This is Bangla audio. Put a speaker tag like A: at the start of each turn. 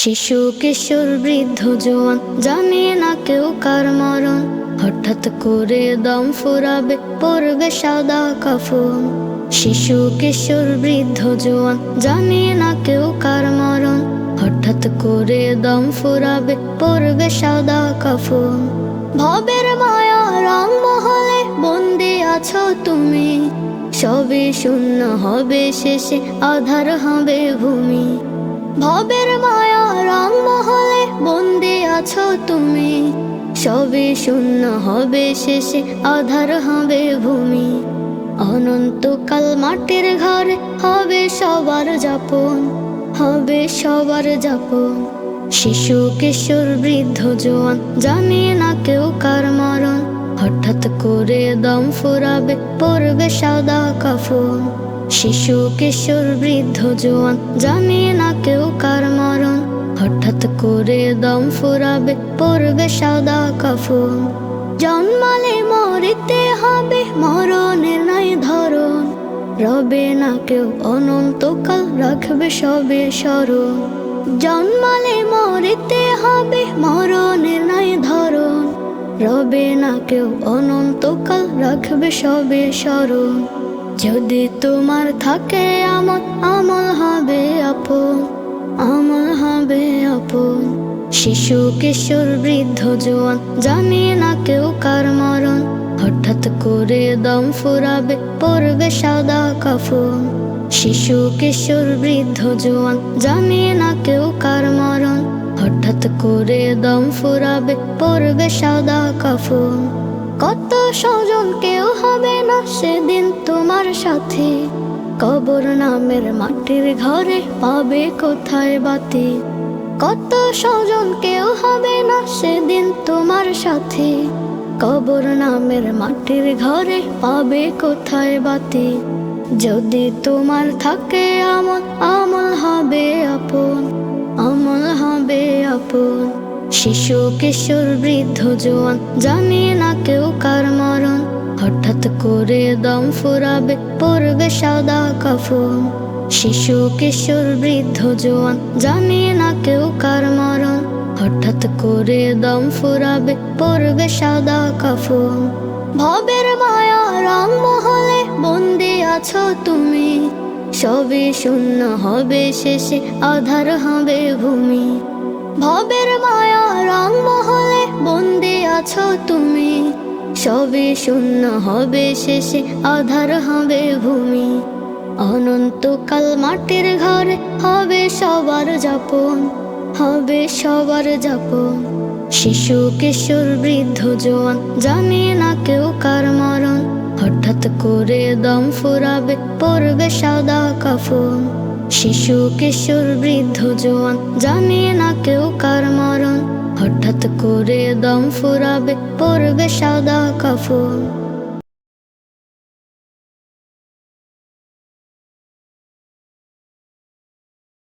A: শিশু, কিশোর, বৃদ্ধ, জোয়ান, জানে না কেউ কার মরণ। হঠাৎ করে দম ফুরাবে, পড়বে সাদা কাফন। শিশু, কিশোর, বৃদ্ধ, জোয়ান, জানে না কেউ কার মরণ। হঠাৎ করে দম ফুরাবে, পড়বে সাদা কাফন। ভবের মায়া রং মহলে বন্দি আছো তুমি। সবে শূন্য হবে শেষে, আধার হবে ভূমি। ভবের মায়া রং মহলে বন্দি আছো তুমি। সবে শূন্য হবে শেষে, আধার হবে ভূমি। অনন্তকাল মাটির ঘরে, হবে সবার যাপন, হবে সবার যাপন। শিশু, কিশোর, বৃদ্ধ, জোয়ান, জানে না কেউ কার মরণ। হঠাৎ করে দম ফুরাবে, পড়বে সাদা কাফন। শিশু, কিশোর, বৃদ্ধ, জোয়ান, জানে না কেউ কার মরণ। হঠাৎ করে দম ফুরাবে, পড়বে সাদা কাফন। জন্মালে মরিতে হবে, মরণের নাই ধরন। রবে না কেউ, অনন্তকাল রাখবে সবে স্মরণ। জন্মালে মরিতে হবে, মরণের নাই ধরন। রবে না কেউ, অনন্তকাল রাখবে সবে স্মরণ। যদি তোমার থাকে আমল আমল হবে আপন, আমল হবে আপন। শিশু, কিশোর, বৃদ্ধ, জোয়ান, জানে না কেউ কার মরণ। হঠাৎ করে দম ফুরাবে, পড়বে সাদা কাফন। শিশু, কিশোর, বৃদ্ধ, জোয়ান, জানে না কেউ কার মরণ। হঠাৎ করে দম ফুরাবে, পড়বে সাদা কাফন। কত স্বজন কেউ হবে না সেদিন তোমার সাথে। কবর নামের মাটির ঘরে পাবে কোথায় বাতি? কত স্বজন কেউ হবে না সেদিন তোমার সাথে। কবর নামের মাটির ঘরে পাবে কোথায় বাতি? যদি তোমার থাকে আমল আমল হবে আপন, আমল হবে আপন। শিশু, কিশোর, বৃদ্ধ, জোয়ান, জানে না কেউ কার মরণ। হঠাৎ করে দম ফুরাবে, পড়বে সাদা কাফন। শিশু, কিশোর, বৃদ্ধ, জোয়ান, জানে না কেউ কার মরণ। হঠাৎ করে দম ফুরাবে, পড়বে সাদা কাফন। ভবের মায়া রং মহলে বন্দি আছো তুমি। সবে শূন্য হবে শেষে, আধার হবে ভূমি। ভবের মায়া রং মহলে বন্দি আছো তুমি। সবে শূন্য হবে শেষে, আধার হবে ভূমি। অনন্তকাল মাটির ঘরে, হবে সবার যাপন, হবে সবার যাপন। শিশু, কিশোর, বৃদ্ধ, জোয়ান, জানে না কেউ কার মরণ। হঠাৎ করে দম ফুরাবে, পড়বে সাদা কাফন। শিশু, কিশোর, বৃদ্ধ, জোয়ান, জানে না কেউ কার দম ফুরাবে পড়বে সাদা কাফন।